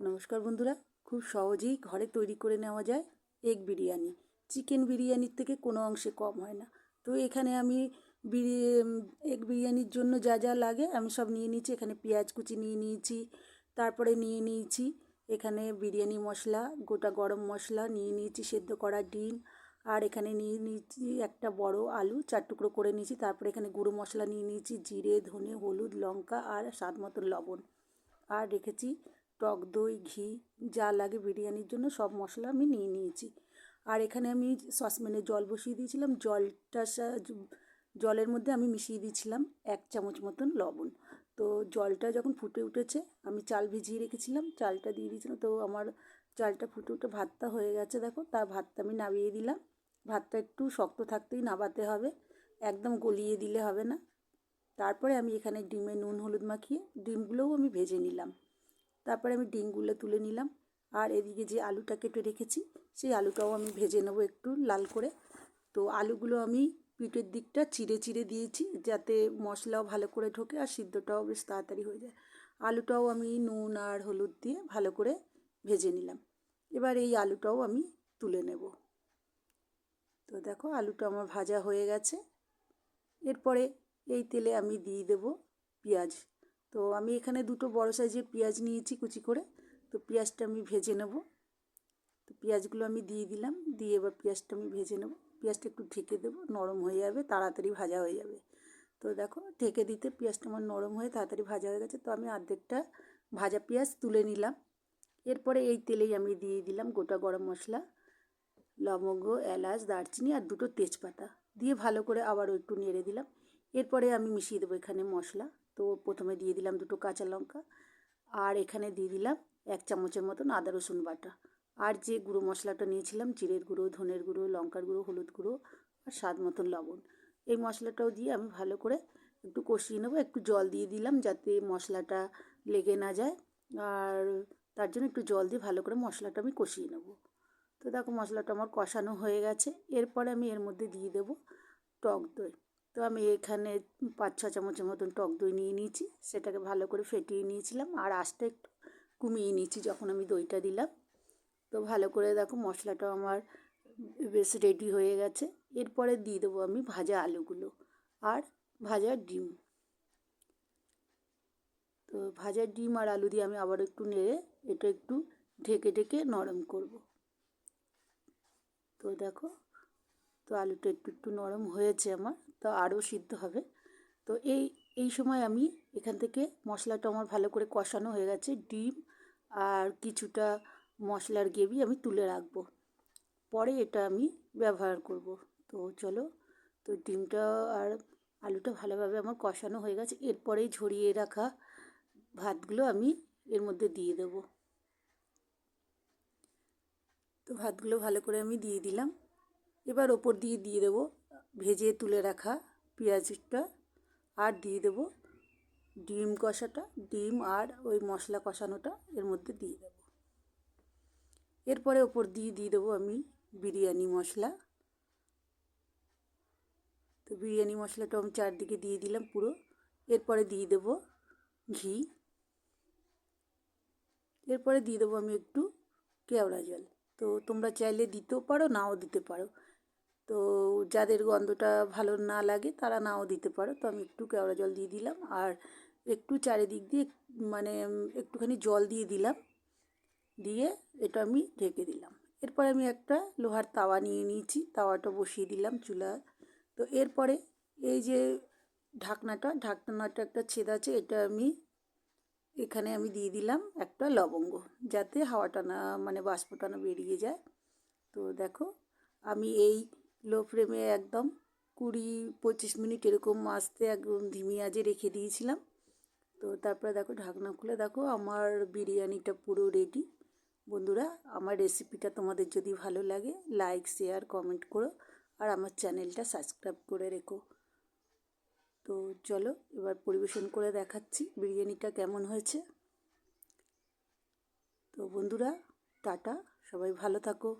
নমস্কার বন্ধুরা, খুব সহজেই ঘরে তৈরি করে নেওয়া যায় এগ বিরিয়ানি। চিকেন বিরিয়ানির থেকে কোনো অংশে কম হয় না। তো এখানে আমি এগ বিরিয়ানির জন্য যা যা লাগে আমি সব নিয়ে নিয়েছি। এখানে পেঁয়াজ কুচি নিয়ে নিয়েছি, তারপরে নিয়ে নিয়েছি এখানে বিরিয়ানি মশলা, গোটা গরম মশলা নিয়ে নিয়েছি, সেদ্ধ করা ডিম, আর এখানে নিয়ে নিয়েছি একটা বড় আলু, চার টুকরো করে নিয়েছি, তারপরে এখানে গুঁড়ো মশলা নিয়ে নিয়েছি, জিরে, ধনে, হলুদ, লঙ্কা, আর স্বাদ মতো লবণ। আর রেখেছি টক দই, ঘি, যা লাগে বিরিয়ানির জন্য সব মশলা আমি নিয়ে নিয়েছি। আর এখানে আমি সসপ্যানে জল বসিয়ে দিয়েছিলাম। জলটা জলের মধ্যে আমি মিশিয়ে দিয়েছিলাম এক চামচ মতন লবণ। তো জলটা যখন ফুটে উঠেছে, আমি চাল ভিজিয়ে রেখেছিলাম, চালটা দিয়ে দিয়েছিলাম। তো আমার চালটা ফুটে উঠে ভাতটা হয়ে গেছে, দেখো। তার ভাতটা আমি নামিয়ে দিলাম। ভাতটা একটু শক্ত থাকতেই নাবাতে হবে, একদম গলিয়ে দিলে হবে না। তারপরে আমি এখানে ডিমে নুন, হলুদ মাখিয়ে ডিমগুলোও আমি ভেজে নিলাম। তারপরে আমি ডিমগুলো তুলে নিলাম। আর এদিকে যে আলুটা কেটে রেখেছি, সেই আলুটাও আমি ভেজে নেব একটু লাল করে। তো আলুগুলো আমি পিঠের দিকটা চিড়ে চিড়ে দিয়েছি, যাতে মশলাও ভালো করে ঢোকে আর সিদ্ধটাও বেশ তাড়াতাড়ি হয়ে যায়। আলুটাও আমি নুন আর হলুদ দিয়ে ভালো করে ভেজে নিলাম। এবার এই আলুটাও আমি তুলে নেব। তো দেখো, আলুটা আমার ভাজা হয়ে গেছে। এরপরে এই তেলে আমি দিয়ে দেব পেঁয়াজ। তো আমি এখানে দুটো বড় সাইজের পেঁয়াজ নিয়েছি কুচি করে। তো পেঁয়াজটা আমি ভেজে নেব। তো পেঁয়াজগুলো আমি দিয়ে দিলাম। দিয়ে এবার পেঁয়াজটা আমি ভেজে নেব। পেঁয়াজটা একটু ঢেকে দেবো। নরম হয়ে যাবে, তাড়াতাড়ি ভাজা হয়ে যাবে। তো দেখো, ঢেকে দিতে পেঁয়াজটা আমার নরম হয়ে তাড়াতাড়ি ভাজা হয়ে গেছে। তো আমি অর্ধেকটা ভাজা পেঁয়াজ তুলে নিলাম। এরপরে এই তেলেই আমি দিয়ে দিলাম গোটা গরম মশলা, লবঙ্গ, এলাচ, দারচিনি আর দুটো তেজপাতা। দিয়ে ভালো করে আবারও একটু নেড়ে দিলাম। এরপরে আমি মিশিয়ে দেবো এখানে মশলা। তো প্রথমে দিয়ে দিলাম দুটো কাঁচা লঙ্কা আর এখানে দিয়ে দিলাম এক চামচের মতন আদা, রসুন বাটা। আর যে গুঁড়ো মশলাটা নিয়েছিলাম, জিরের গুঁড়ো, ধনের গুঁড়ো, লঙ্কার গুঁড়ো, হলুদ গুঁড়ো আর স্বাদ মতন লবণ, এই মশলাটাও দিয়ে আমি ভালো করে একটু কষিয়ে নেব। একটু জল দিয়ে দিলাম যাতে মশলাটা লেগে না যায় আর তার জন্য একটু জল দিয়ে ভালো করে মশলাটা আমি কষিয়ে নেব। তো দেখো মশলাটা আমার কষানো হয়ে গেছে। এরপরে আমি এর মধ্যে দিয়ে দেবো টক দই। তো আমি এখানে পাঁচ ছ চামচের মতন টক দই নিয়ে নিয়েছি, সেটাকে ভালো করে ফেটিয়ে নিয়েছিলাম আর আস্তে একটু কমিয়ে নিয়েছি যখন আমি দইটা দিলাম। তো ভালো করে দেখো মশলাটাও আমার বেশ রেডি হয়ে গেছে। এরপরে দিয়ে দেবো আমি ভাজা আলুগুলো আর ভাজা ডিম। তো ভাজা ডিম আর আলু দিয়ে আমি আবার একটু নেড়ে এটা একটু ঢেকে ঢেকে নরম করব। তো দেখো তো আলুটা একটু একটু নরম হয়েছে আমার, তো আরও সিদ্ধ হবে। তো এই এই সময় আমি এখান থেকে মশলাটা আমার ভালো করে কষানো হয়ে গেছে, ডিম আর কিছুটা মশলার গ্রেভি আমি তুলে রাখব। পরে এটা আমি ব্যবহার করব। তো চলো, তো ডিমটা আর আলুটা ভালোভাবে আমার কষানো হয়ে গেছে। এরপরেই ঝরিয়ে রাখা ভাতগুলো আমি এর মধ্যে দিয়ে দেবো। তো ভাতগুলো ভালো করে আমি দিয়ে দিলাম। এবার ওপর দিয়ে দিয়ে দেবো, ভেজে তুলে রাখা পেঁয়াজটা, আর দিয়ে দেবো ডিম কষাটা, ডিম আর ওই মশলা কষানোটা এর মধ্যে দিয়ে দেবো। এরপরে ওপর দিয়ে দিয়ে দেবো আমি বিরিয়ানি মশলা। তো বিরিয়ানি মশলাটা আমি চারদিকে দিয়ে দিলাম পুরো। এরপরে দিয়ে দেবো ঘি। এরপরে দিয়ে দেবো আমি একটু কেওড়া জল। তো তোমরা চাইলে দিতেও পারো, নাও দিতে পারো। তো যাদের গন্ধটা ভালো না লাগে তারা নাও দিতে পারো। তো আমি একটু কেওড়া জল দিয়ে দিলাম আর একটু চারিদিক দিয়ে মানে একটুখানি জল দিয়ে দিলাম। দিয়ে এটা আমি ঢেকে দিলাম। এরপরে আমি একটা লোহার তাওয়া নিয়ে নিয়েছি। তাওয়াটা বসিয়ে দিলাম চুলা। তো এরপরে এই যে ঢাকনাটা ঢাকনাটা একটা ছেদ আছে, এটা আমি এখানে আমি দিয়ে দিলাম একটা লবঙ্গ যাতে হাওয়াটা না মানে বাষ্পটা না বেরিয়ে যায়। তো দেখো আমি এই লো ফ্লেমে একদম কুড়ি পঁচিশ মিনিট এরকম আসতে একদম ধিমি আজে রেখে দিয়েছিলাম। তো তারপরে দেখো ঢাকনা খুলে দেখো আমার বিরিয়ানিটা পুরো রেডি বন্ধুরা, আমার রেসিপিটা তোমাদের যদি ভালো লাগে লাইক শেয়ার কমেন্ট করো আর আমার চ্যানেলটা সাবস্ক্রাইব করে রেখো। তো চলো এবার পরিবেশন করে দেখাচ্ছি বিরিয়ানিটা কেমন হয়েছে। তো বন্ধুরা, টাটা, সবাই ভালো থাকো।